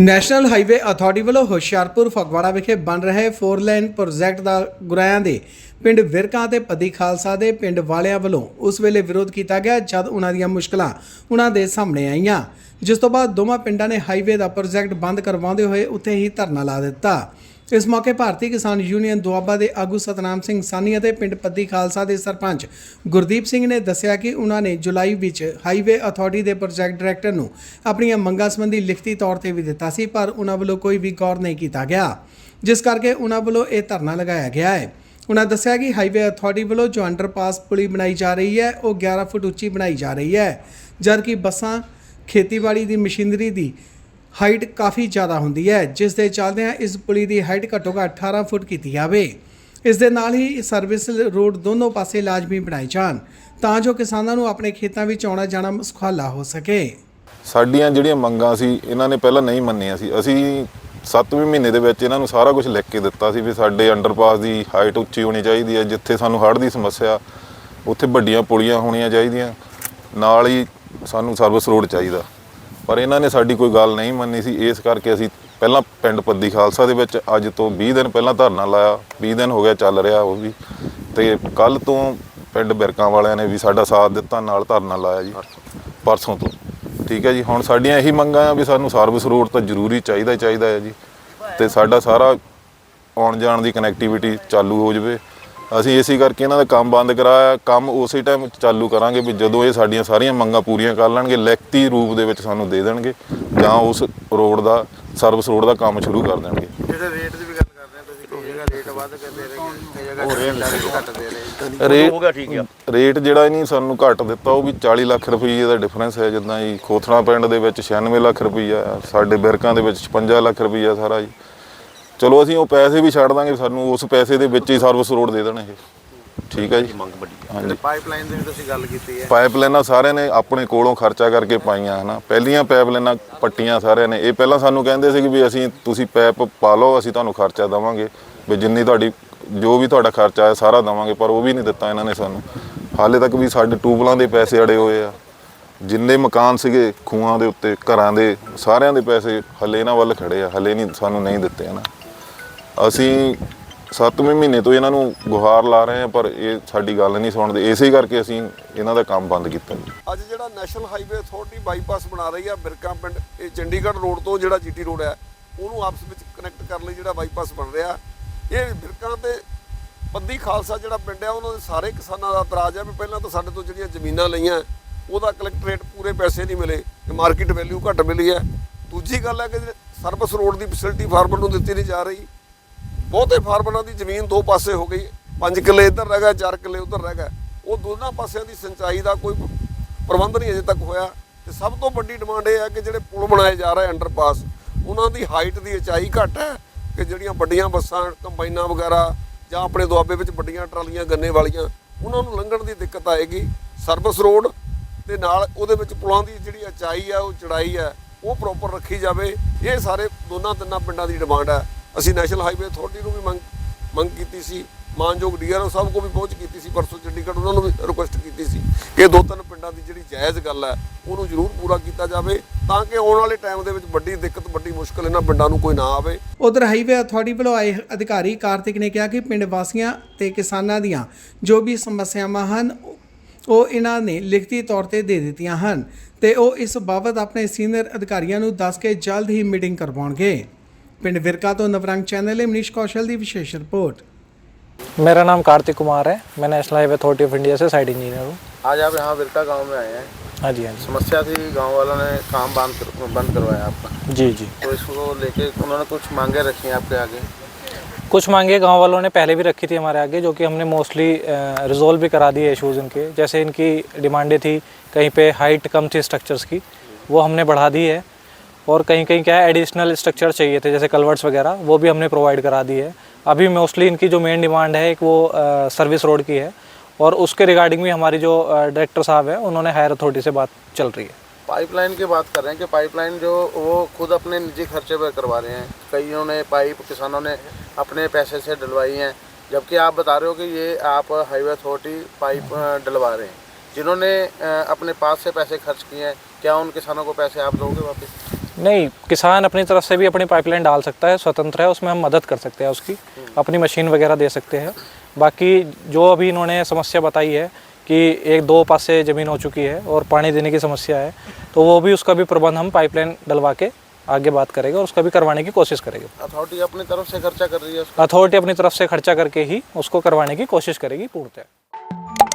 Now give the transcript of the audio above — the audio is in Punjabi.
ਨੈਸ਼ਨਲ ਹਾਈਵੇ ਅਥਾਰਟੀ ਵੱਲੋਂ ਹੁਸ਼ਿਆਰਪੁਰ ਫਗਵਾੜਾ ਵਿਖੇ ਬਣ ਰਹੇ 4 ਲੇਨ ਪ੍ਰੋਜੈਕਟ ਦਾ ਗੁਰਾਇਆਂ ਦੇ ਪਿੰਡ ਵਿਰਕਾਂ ਤੇ ਪੱਦੀ ਖਾਲਸਾ ਦੇ ਪਿੰਡ ਵਾਲਿਆਂ ਵੱਲੋਂ ਉਸ ਵੇਲੇ ਵਿਰੋਧ ਕੀਤਾ ਗਿਆ ਜਦ ਉਹਨਾਂ ਦੀਆਂ ਮੁਸ਼ਕਲਾਂ ਉਹਨਾਂ ਦੇ ਸਾਹਮਣੇ ਆਈਆਂ। ਜਿਸ ਤੋਂ ਬਾਅਦ ਦੋਵਾਂ ਪਿੰਡਾਂ ਨੇ ਹਾਈਵੇ ਦਾ ਪ੍ਰੋਜੈਕਟ ਬੰਦ ਕਰਵਾਉਂਦੇ ਹੋਏ ਉੱਥੇ ਹੀ ਧਰਨਾ ਲਾ ਦਿੱਤਾ। ਇਸ ਮੌਕੇ ਭਾਰਤੀ ਕਿਸਾਨ ਯੂਨੀਅਨ ਦੁਆਬਾ ਦੇ ਆਗੂ ਸਤਨਾਮ ਸਿੰਘ ਸਾਨੀ ਅਤੇ ਪਿੰਡ ਪੱਦੀ ਖਾਲਸਾ ਦੇ ਸਰਪੰਚ ਗੁਰਦੀਪ ਸਿੰਘ ਨੇ ਦੱਸਿਆ ਕਿ ਉਹਨਾਂ ਨੇ ਜੁਲਾਈ ਵਿੱਚ ਹਾਈਵੇ ਅਥਾਰਟੀ ਦੇ ਪ੍ਰੋਜੈਕਟ ਡਾਇਰੈਕਟਰ ਨੂੰ ਆਪਣੀਆਂ ਮੰਗਾਂ ਸੰਬੰਧੀ ਲਿਖਤੀ ਤੌਰ ਤੇ ਵੀ ਦਿੱਤਾ ਸੀ, ਪਰ ਉਹਨਾਂ ਵੱਲੋਂ ਕੋਈ ਵੀ ਗੌਰ ਨਹੀਂ ਕੀਤਾ ਗਿਆ। ਜਿਸ ਕਰਕੇ ਉਹਨਾਂ ਵੱਲੋਂ ਇਹ ਧਰਨਾ ਲਗਾਇਆ ਗਿਆ ਹੈ। ਉਹਨਾਂ ਦੱਸਿਆ ਕਿ ਹਾਈਵੇ ਅਥਾਰਟੀ ਵੱਲੋਂ ਜੋ ਅੰਡਰਪਾਸ ਪੁਲੀ ਬਣਾਈ ਜਾ ਰਹੀ ਹੈ, ਉਹ 11 ਫੁੱਟ ਉੱਚੀ ਬਣਾਈ ਜਾ ਰਹੀ ਹੈ, ਜਦਕਿ ਬੱਸਾਂ ਖੇਤੀਬਾੜੀ ਦੀ ਮਸ਼ੀਨਰੀ ਦੀ ਹਾਈਟ ਕਾਫੀ ਜ਼ਿਆਦਾ ਹੁੰਦੀ ਹੈ, ਜਿਸ ਦੇ ਚੱਲਦਿਆਂ ਇਸ ਪੁਲੀ ਦੀ ਹਾਈਟ ਘੱਟੋ ਘੱਟ 18 ਫੁੱਟ ਕੀਤੀ ਜਾਵੇ। ਇਸ ਦੇ ਨਾਲ ਹੀ ਸਰਵਿਸ ਰੋਡ ਦੋਨੋਂ ਪਾਸੇ ਲਾਜ਼ਮੀ ਬਣਾਏ ਜਾਣ, ਤਾਂ ਜੋ ਕਿਸਾਨਾਂ ਨੂੰ ਆਪਣੇ ਖੇਤਾਂ ਵਿੱਚ ਆਉਣਾ ਜਾਣਾ ਸੁਖਾਲਾ ਹੋ ਸਕੇ। ਸਾਡੀਆਂ ਜਿਹੜੀਆਂ ਮੰਗਾਂ ਸੀ, ਇਹਨਾਂ ਨੇ ਪਹਿਲਾਂ ਨਹੀਂ ਮੰਨੀਆਂ ਸੀ। ਅਸੀਂ 7ਵੇਂ ਮਹੀਨੇ ਦੇ ਵਿੱਚ ਇਹਨਾਂ ਨੂੰ ਸਾਰਾ ਕੁਝ ਲਿਖ ਕੇ ਦਿੱਤਾ ਸੀ ਵੀ ਸਾਡੇ ਅੰਡਰਪਾਸ ਦੀ ਹਾਈਟ ਉੱਚੀ ਹੋਣੀ ਚਾਹੀਦੀ ਹੈ, ਜਿੱਥੇ ਸਾਨੂੰ ਹੜ੍ਹ ਦੀ ਸਮੱਸਿਆ, ਉੱਥੇ ਵੱਡੀਆਂ ਪੁਲੀਆਂ ਹੋਣੀਆਂ ਚਾਹੀਦੀਆਂ। ਨਾਲ ਹੀ ਸਾਨੂੰ ਸਰਵਿਸ ਰੋਡ ਚਾਹੀਦਾ। ਪਰ ਇਹਨਾਂ ਨੇ ਸਾਡੀ ਕੋਈ ਗੱਲ ਨਹੀਂ ਮੰਨੀ ਸੀ। ਇਸ ਕਰਕੇ ਅਸੀਂ ਪਹਿਲਾਂ ਪਿੰਡ ਪੱਦੀ ਖਾਲਸਾ ਦੇ ਵਿੱਚ ਅੱਜ ਤੋਂ 20 ਦਿਨ ਪਹਿਲਾਂ ਧਰਨਾ ਲਾਇਆ। 20 ਦਿਨ ਹੋ ਗਿਆ ਚੱਲ ਰਿਹਾ ਉਹ ਵੀ। ਤੇ ਕੱਲ ਤੋਂ ਪਿੰਡ ਬਿਰਕਾਂ ਵਾਲਿਆਂ ਨੇ ਵੀ ਸਾਡਾ ਸਾਥ ਦਿੱਤਾ, ਨਾਲ ਧਰਨਾ ਲਾਇਆ ਜੀ ਪਰਸੋਂ ਤੋਂ। ਠੀਕ ਹੈ ਜੀ, ਹੁਣ ਸਾਡੀਆਂ ਇਹੀ ਮੰਗਾਂ ਆ ਵੀ ਸਾਨੂੰ ਸਰਵਿਸ ਰੋਡ ਤਾਂ ਜ਼ਰੂਰੀ ਚਾਹੀਦਾ ਹੀ ਚਾਹੀਦਾ ਹੈ ਜੀ। ਤੇ ਸਾਡਾ ਸਾਰਾ ਆਉਣ ਜਾਣ ਦੀ ਕਨੈਕਟੀਵਿਟੀ ਚਾਲੂ ਹੋ ਜਾਵੇ। ਅਸੀਂ ਇਸੇ ਕਰਕੇ ਇਹਨਾਂ ਦਾ ਕੰਮ ਬੰਦ ਕਰਾਇਆ ਕੰਮ ਉਸੇ ਟਾਈਮ ਚਾਲੂ ਕਰਾਂਗੇ ਵੀ ਜਦੋਂ ਇਹ ਸਾਡੀਆਂ ਸਾਰੀਆਂ ਮੰਗਾਂ ਪੂਰੀਆਂ ਕਰ ਲੈਣਗੇ ਲਿਖਤੀ ਰੂਪ ਦੇ ਵਿੱਚ ਸਾਨੂੰ ਦੇ ਦੇਣਗੇ ਜਾਂ ਉਸ ਰੋਡ ਦਾ ਸਰਵਿਸ ਰੋਡ ਦਾ ਕੰਮ ਸ਼ੁਰੂ ਕਰ ਦੇਣਗੇ। ਜਿਹੜੇ ਰੇਟ ਦੀ ਵੀ ਗੱਲ ਕਰ ਰਹੇ ਹੋ ਤੁਸੀਂ ਕਈ ਜਗ੍ਹਾ ਰੇਟ ਵੱਧ ਕੇ ਦੇ ਰਹੇ ਕਈ ਜਗ੍ਹਾ ਰੇਟ ਘੱਟ ਦੇ ਰਹੇ? ਰੇਟ ਹੋ ਗਿਆ ਠੀਕ ਆ। ਰੇਟ ਜਿਹੜਾ ਇਹਨੇ ਸਾਨੂੰ ਘੱਟ ਦਿੱਤਾ ਉਹ ਵੀ 40 ਲੱਖ ਰੁਪਏ ਦਾ ਡਿਫਰੈਂਸ ਹੈ ਜਿੱਦਾਂ ਜੀ ਖੋਥਣਾ ਪਿੰਡ ਦੇ ਵਿੱਚ 96 ਲੱਖ ਰੁਪਈਆ ਸਾਡੇ ਬਿਰਕਾਂ ਦੇ ਵਿੱਚ 56 ਲੱਖ ਰੁਪਈਆ ਸਾਰਾ ਜੀ। ਚਲੋ ਅਸੀਂ ਉਹ ਪੈਸੇ ਵੀ ਛੱਡ ਦਾਂਗੇ ਸਾਨੂੰ ਉਸ ਪੈਸੇ ਦੇ ਵਿੱਚ ਹੀ ਸਰਵਿਸ ਰੋਡ ਦੇ ਦੇਣ ਇਹ ਠੀਕ ਹੈ ਜੀ? ਮੰਗ ਵੱਡੀ। ਹਾਂਜੀ। ਪਾਈਪਲਾਈਨ ਦੀ ਵੀ ਤੁਸੀਂ ਗੱਲ ਕੀਤੀ ਹੈ। ਪਾਈਪਲਾਈਨਾਂ ਸਾਰਿਆਂ ਨੇ ਆਪਣੇ ਕੋਲੋਂ ਖਰਚਾ ਕਰਕੇ ਪਾਈਆਂ ਹਨਾ? ਪਹਿਲੀਆਂ ਪਾਈਪਲਾਈਨਾਂ ਪੱਟੀਆਂ ਸਾਰਿਆਂ ਨੇ। ਇਹ ਪਹਿਲਾਂ ਸਾਨੂੰ ਕਹਿੰਦੇ ਸੀ ਕਿ ਵੀ ਅਸੀਂ ਤੁਸੀਂ ਪੈਪ ਪਾ ਲਓ ਅਸੀਂ ਤੁਹਾਨੂੰ ਖਰਚਾ ਦੇਵਾਂਗੇ। ਵੀ ਜਿੰਨੀ ਤੁਹਾਡੀ ਜੋ ਵੀ ਤੁਹਾਡਾ ਖਰਚਾ ਹੈ ਸਾਰਾ ਦੇਵਾਂਗੇ ਪਰ ਉਹ ਵੀ ਨਹੀਂ ਦਿੱਤਾ ਇਹਨਾਂ ਨੇ ਸਾਨੂੰ। ਹਾਲੇ ਤੱਕ ਵੀ ਸਾਡੇ ਟੂਬਲਾਂ ਦੇ ਪੈਸੇ ਅੜੇ ਹੋਏ ਆ। ਜਿੰਨੇ ਮਕਾਨ ਸੀਗੇ ਖੂਹਾਂ ਦੇ ਉੱਤੇ ਘਰਾਂ ਦੇ ਸਾਰਿਆਂ ਦੇ ਪੈਸੇ ਹਲੇ ਇਹਨਾਂ ਵੱਲ ਖੜੇ ਆ। ਹਲੇ ਨਹੀਂ ਸਾਨੂੰ ਨਹੀਂ ਦਿੱਤੇ ਇਹਨਾਂ ਅਸੀਂ 7ਵੇਂ ਮਹੀਨੇ ਤੋਂ ਇਹਨਾਂ ਨੂੰ ਗੁਹਾਰ ਲਾ ਰਹੇ ਹਾਂ, ਪਰ ਇਹ ਸਾਡੀ ਗੱਲ ਨਹੀਂ ਸੁਣਦੇ। ਇਸੇ ਕਰਕੇ ਅਸੀਂ ਇਹਨਾਂ ਦਾ ਕੰਮ ਬੰਦ ਕੀਤਾ ਜੀ। ਅੱਜ ਜਿਹੜਾ ਨੈਸ਼ਨਲ ਹਾਈਵੇ ਅਥਾਰਟੀ ਬਾਈਪਾਸ ਬਣਾ ਰਹੀ ਆ ਬਿਰਕਾਂ ਪਿੰਡ, ਇਹ ਚੰਡੀਗੜ੍ਹ ਰੋਡ ਤੋਂ ਜਿਹੜਾ ਜੀਟੀ ਰੋਡ ਹੈ, ਉਹਨੂੰ ਆਪਸ ਵਿੱਚ ਕਨੈਕਟ ਕਰਨ ਲਈ ਜਿਹੜਾ ਬਾਈਪਾਸ ਬਣ ਰਿਹਾ। ਇਹ ਬਿਰਕਾਂ ਤੇ ਪੰਦੀ ਖਾਲਸਾ ਜਿਹੜਾ ਪਿੰਡ ਹੈ, ਉਹਨਾਂ ਦੇ ਸਾਰੇ ਕਿਸਾਨਾਂ ਦਾ ਇਤਰਾਜ਼ ਹੈ ਵੀ ਪਹਿਲਾਂ ਤਾਂ ਸਾਡੇ ਤੋਂ ਜਿਹੜੀਆਂ ਜ਼ਮੀਨਾਂ ਲਈਆਂ, ਉਹਦਾ ਕਲੈਕਟਰੇਟ ਪੂਰੇ ਪੈਸੇ ਨਹੀਂ ਮਿਲੇ, ਤੇ ਮਾਰਕੀਟ ਵੈਲਿਊ ਘੱਟ ਮਿਲੀ ਹੈ। ਦੂਜੀ ਗੱਲ ਹੈ ਕਿ ਸਰਵਿਸ ਰੋਡ ਦੀ ਫੈਸਿਲਿਟੀ ਫਾਰਮਰ ਨੂੰ ਦਿੱਤੀ ਨਹੀਂ ਜਾ ਰਹੀ। ਬਹੁਤੇ ਫਾਰਮਰਾਂ ਦੀ ਜ਼ਮੀਨ ਦੋ ਪਾਸੇ ਹੋ ਗਈ 5 ਕਿੱਲੇ ਇੱਧਰ ਰਹਿ ਗਿਆ 4 ਕਿੱਲੇ ਉੱਧਰ ਰਹਿ ਗਿਆ। ਉਹ ਦੋਨਾਂ ਪਾਸਿਆਂ ਦੀ ਸਿੰਚਾਈ ਦਾ ਕੋਈ ਪ੍ਰਬੰਧ ਨਹੀਂ ਅਜੇ ਤੱਕ ਹੋਇਆ। ਤੇ ਸਭ ਤੋਂ ਵੱਡੀ ਡਿਮਾਂਡ ਇਹ ਹੈ ਕਿ ਜਿਹੜੇ ਪੁਲ ਬਣਾਏ ਜਾ ਰਹੇ ਅੰਡਰਪਾਸ, ਉਹਨਾਂ ਦੀ ਹਾਈਟ ਦੀ ਉਚਾਈ ਘੱਟ ਹੈ ਕਿ ਜਿਹੜੀਆਂ ਵੱਡੀਆਂ ਬੱਸਾਂ, ਕੰਬਾਈਨਾਂ ਵਗੈਰਾ ਜਾਂ ਆਪਣੇ ਦੁਆਬੇ ਵਿੱਚ ਵੱਡੀਆਂ ਟਰਾਲੀਆਂ, ਗੰਨੇ ਵਾਲੀਆਂ, ਉਹਨਾਂ ਨੂੰ ਲੰਘਣ ਦੀ ਦਿੱਕਤ ਆਏਗੀ। ਸਰਵਿਸ ਰੋਡ ਤੇ ਨਾਲ ਉਹਦੇ ਵਿੱਚ ਪੁਲਾਂ ਦੀ ਜਿਹੜੀ ਉਚਾਈ ਹੈ, ਉਹ ਚੜਾਈ ਹੈ, ਉਹ ਪ੍ਰੋਪਰ ਰੱਖੀ ਜਾਵੇ। ਇਹ ਸਾਰੇ ਦੋਨਾਂ ਤਿੰਨਾਂ ਪਿੰਡਾਂ ਦੀ ਡਿਮਾਂਡ ਹੈ। ਅਸੀਂ ਨੈਸ਼ਨਲ ਹਾਈਵੇ ਅਥਾਰਟੀ ਨੂੰ ਵੀ ਮੰਗ ਮੰਗ ਕੀਤੀ ਸੀ। ਮਾਨਯੋਗ ਡੀਆਰਓ ਸਾਹਿਬ ਕੋ ਵੀ ਪਹੁੰਚ ਕੀਤੀ ਸੀ, ਪਰਸੋਂ ਚੰਡੀਗੜ੍ਹ ਉਹਨਾਂ ਨੂੰ ਵੀ ਰਿਕੁਐਸਟ ਕੀਤੀ ਸੀ ਕਿ ਇਹ ਦੋ ਤਿੰਨ ਪਿੰਡਾਂ ਦੀ ਜਿਹੜੀ ਜਾਇਜ਼ ਗੱਲ ਹੈ, ਉਹਨੂੰ ਜ਼ਰੂਰ ਪੂਰਾ ਕੀਤਾ ਜਾਵੇ ਤਾਂ ਕਿ ਆਉਣ ਵਾਲੇ ਟਾਈਮ ਦੇ ਵਿੱਚ ਵੱਡੀ ਦਿੱਕਤ, ਵੱਡੀ ਮੁਸ਼ਕਲ ਇਹਨਾਂ ਪਿੰਡਾਂ ਨੂੰ ਕੋਈ ਨਾ ਆਵੇ। ਉਧਰ ਹਾਈਵੇ ਅਥਾਰਟੀ ਵੱਲੋਂ ਆਏ ਅਧਿਕਾਰੀ ਕਾਰਤਿਕ ਨੇ ਕਿਹਾ ਕਿ ਪਿੰਡ ਵਾਸੀਆਂ ਤੇ ਕਿਸਾਨਾਂ ਦੀਆਂ ਜੋ ਵੀ ਸਮੱਸਿਆਵਾਂ ਹਨ, ਉਹ ਇਹਨਾਂ ਨੇ ਲਿਖਤੀ ਤੌਰ ਤੇ ਦੇ ਦਿੱਤੀਆਂ ਹਨ ਤੇ ਉਹ ਇਸ ਬਾਬਤ ਆਪਣੇ ਸੀਨੀਅਰ ਅਧਿਕਾਰੀਆਂ ਨੂੰ ਦੱਸ ਕੇ ਜਲਦ ਹੀ ਮੀਟਿੰਗ ਕਰਵਾਉਣਗੇ। ਪਿੰਡ ਵਿਰਕਾ ਤੋਂ ਨਵਰੰਗ ਚੈਨਲ ਲਈ ਮਨੀਸ਼ ਕੌਸ਼ਲ ਦੀ ਵਿਸ਼ੇਸ਼ ਰਿਪੋਰਟ मेरा नाम कार्तिक कुमार है मैं national highway authority of India से साइड इंजीनियर हूँ आज आप यहाँ विरका गांव में आए हैं हाँ जी हाँ समस्या थी गांव वालों ने काम बंद कर, बंद करवाया आपका जी जी जी तो इसको लेके उन्होंने कुछ मांगे रखी हैं आपके आगे कुछ मांगे गांव वालों ने पहले भी रखी थी हमारे आगे जो कि हमने मोस्टली रिजोल्व भी करा दिए इश्यूज़ इनके जैसे इनकी डिमांडें थी कहीं पे हाइट कम थी स्ट्रक्चर्स की वो हमने बढ़ा दी है और कहीं कहीं क्या है एडिशनल स्ट्रक्चर चाहिए थे, जैसे कलवर्ट्स वगैरह, वो भी हमने प्रोवाइड करा दी है। अभी मोस्टली इनकी जो मेन डिमांड है, एक वो सर्विस रोड की है। और उसके रिगार्डिंग भी हमारी जो डायरेक्टर साहब है, उन्होंने हायर अथॉरिटी से बात चल रही है। पाइपलाइन की बात कर रहे हैं कि पाइपलाइन जो, वो खुद अपने निजी खर्चे पर करवा रहे हैं। कईयों ने पाइप किसानों ने अपने पैसे से डलवाई हैं। जबकि आप बता रहे हो कि ये आप हाईवे अथॉरिटी पाइप डलवा रहे हैं। जिन्होंने अपने पास से पैसे खर्च किए हैं, क्या उन किसानों को पैसे आप दोगे वापस? नहीं किसान अपनी तरफ़ से भी अपनी पाइपलाइन डाल सकता है स्वतंत्र है उसमें हम मदद कर सकते हैं उसकी अपनी मशीन वगैरह दे सकते हैं। बाकी जो अभी इन्होंने समस्या बताई है कि एक दो पास से ज़मीन हो चुकी है और पानी देने की समस्या है तो वो भी उसका भी प्रबंध हम पाइपलाइन डलवा के आगे बात करेंगे और उसका भी करवाने की कोशिश करेंगे। अथॉरिटी अपनी तरफ़ से खर्चा कर रही है अथॉरिटी अपनी तरफ़ से खर्चा करके ही उसको करवाने की कोशिश करेगी पूर्णतः